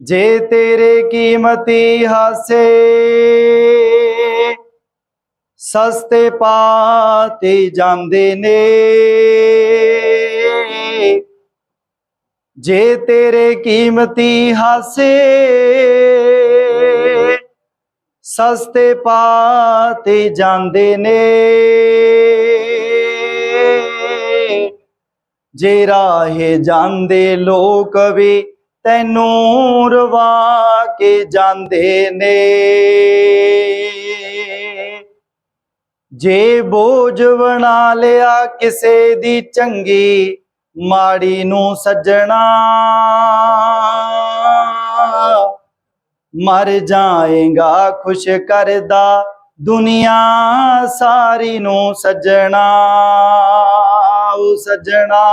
ਜੇ ਤੇਰੇ ਕੀਮਤੀ ਹਾਸੇ ਸਸਤੇ ਪਾਤੇ ਜਾਂਦੇ ਨੇ, ਜੇ ਤੇਰੇ ਕੀਮਤੀ ਹਾਸੇ ਸਸਤੇ ਪਾਤੇ ਜਾਂਦੇ ਨੇ, ਜੇ ਰਾਹੇ ਜਾਂਦੇ ਲੋਕ ਵੀ ਤੈਨੂੰ ਰਵਾ ਕੇ ਜਾਂਦੇ ਨੇ। ਜੇ ਬੋਝ ਬਣਾ ਲਿਆ ਕਿਸੇ ਦੀ ਚੰਗੀ, ਮਾੜੀ ਨੂੰ ਸੱਜਣਾ। ਮਰ ਜਾਏਗਾ, ਖੁਸ਼ ਕਰਦਾ ਦੁਨੀਆ ਸਾਰੀ ਨੂੰ ਸੱਜਣਾ, ਉਹ ਸੱਜਣਾ।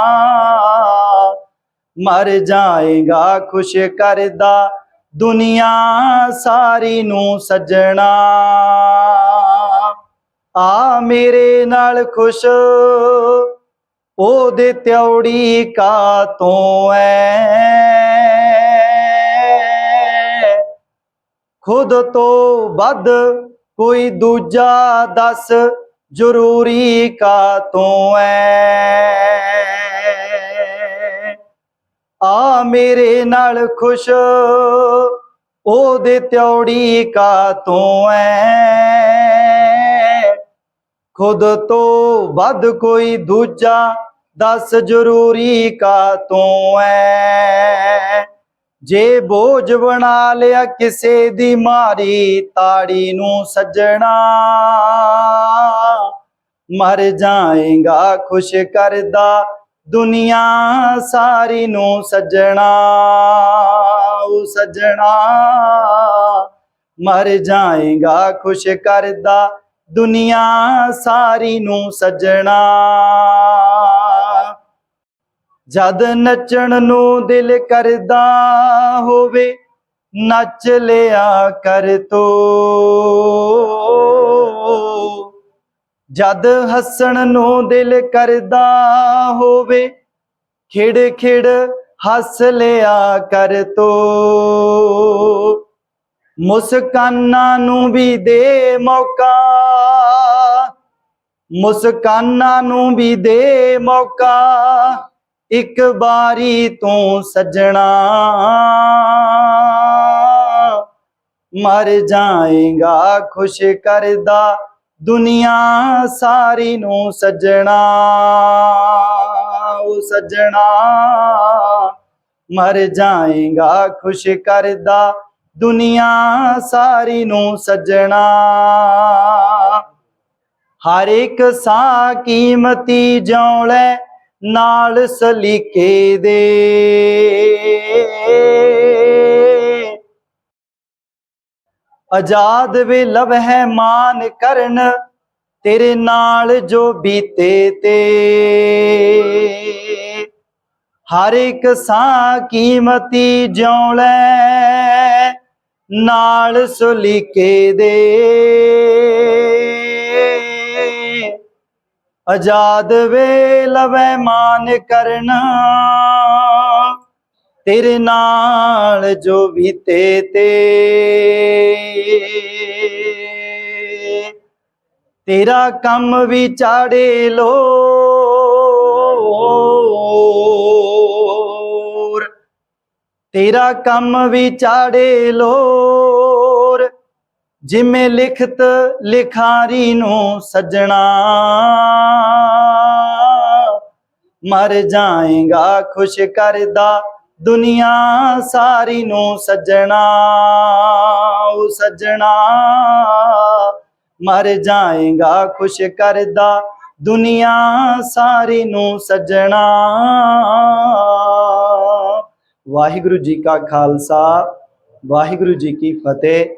ਮਰ ਜਾਏਗਾ, ਖੁਸ਼ ਕਰਦਾ ਦੁਨੀਆ ਸਾਰੀ ਨੂੰ ਸਜਣਾ। ਆ ਮੇਰੇ ਨਾਲ ਖੁਸ਼, ਉਹਦੇ ਤਿਉੜੀ ਕਾ ਤੋਂ ਐ। ਖੁਦ ਤੋਂ ਵੱਧ ਕੋਈ ਦੂਜਾ ਦੱਸ ਜ਼ਰੂਰੀ ਕਾ ਤੋਂ ਐ। ਮੇਰੇ ਨਾਲ ਖੁਸ਼। ਉਹਦੇ ਤਿਉੜੀ ਕਾ ਤੋਂ ਐ। ਖੁਦ ਤੋਂ ਵੱਧ ਕੋਈ ਦੂਜਾ ਦੱਸ ਜ਼ਰੂਰੀ ਕਾ ਤੋਂ ਐ। ਜੇ ਬੋਝ ਬਣਾ ਲਿਆ ਕਿਸੇ ਦੀ ਮਾਰੀ ਤਾੜੀ ਨੂੰ ਸੱਜਣਾ। ਮਰ ਜਾਏਗਾ ਖੁਸ਼ ਕਰਦਾ ਦੁਨੀਆ ਸਾਰੀ ਨੂੰ ਸੱਜਣਾ, ਉਹ ਸੱਜਣਾ। ਮਰ ਜਾਏਗਾ, ਖੁਸ਼ ਕਰਦਾ, ਦੁਨੀਆ ਸਾਰੀ ਨੂੰ ਸੱਜਣਾ। ਜਦ ਨੱਚਣ ਨੂੰ ਦਿਲ ਕਰਦਾ ਹੋਵੇ, ਨੱਚ ਲਿਆ ਕਰ ਤੋ। ਜਦ ਹੱਸਣ ਨੂੰ ਦਿਲ ਕਰਦਾ ਹੋਵੇ, ਖਿੜ ਖਿੜ ਹੱਸ ਲਿਆ ਕਰ ਤੋ। ਮੁਸਕਾਨਾਂ ਨੂੰ ਵੀ ਦੇ ਮੌਕਾ, ਮੁਸਕਾਨਾਂ ਨੂੰ ਵੀ ਦੇ ਮੌਕਾ, ਇੱਕ ਵਾਰੀ ਤੂੰ ਸੱਜਣਾ। ਮਰ ਜਾਏਗਾ, ਖੁਸ਼ ਕਰਦਾ ਦੁਨੀਆ ਸਾਰੀ ਨੂੰ ਸੱਜਣਾ, ਉਹ ਸੱਜਣਾ ਮਰ ਜਾਏਗਾ, ਖੁਸ਼ ਕਰਦਾ। ਦੁਨੀਆ ਸਾਰੀ ਨੂੰ ਸੱਜਣਾ, ਹਰ ਇੱਕ ਸਾਹ ਕੀਮਤੀ ਜੌਲੇ ਨਾਲ ਸਲੀਕੇ ਦੇ। ਆਜ਼ਾਦ ਵੇ ਲਵਹਿ ਮਾਨ ਕਰਨ, ਤੇਰੇ ਨਾਲ ਜੋ ਬੀਤੇ ਤੇ। ਹਰ ਇੱਕ ਸਾਹ ਕੀਮਤੀ ਜਿਉ ਲੈ, ਨਾਲ ਸੁਲੀਕੇ ਦੇ। ਆਜ਼ਾਦ ਵੇ ਲਵੈ ਮਾਨ ਕਰਨਾ ਤੇਰੇ ਨਾਲ ਜੋ ਬੀਤੇ ਤੇ। ਤੇਰਾ ਕੰਮ ਵੀ ਚਾੜੇ ਲੋਰ ਤੇਰਾ ਕੰਮ ਵੀ ਚਾੜੇ ਲੋਰ। ਜਿਵੇਂ ਲਿਖਤ ਲਿਖਾਰੀ ਨੂੰ ਸੱਜਣਾ। ਮਰ ਜਾਏਗਾ, ਖੁਸ਼ ਕਰਦਾ ਦੁਨੀਆ ਸਾਰੀ ਨੂੰ ਸੱਜਣਾ, ਉਹ ਸੱਜਣਾ। ਮਰ ਜਾਏਗਾ, ਖੁਸ਼ ਕਰਦਾ, ਦੁਨੀਆ ਸਾਰੀ ਨੂੰ ਸੱਜਣਾ। ਵਾਹਿਗੁਰੂ ਜੀ ਕਾ ਖਾਲਸਾ, ਵਾਹਿਗੁਰੂ ਜੀ ਕੀ ਫਤਿਹ।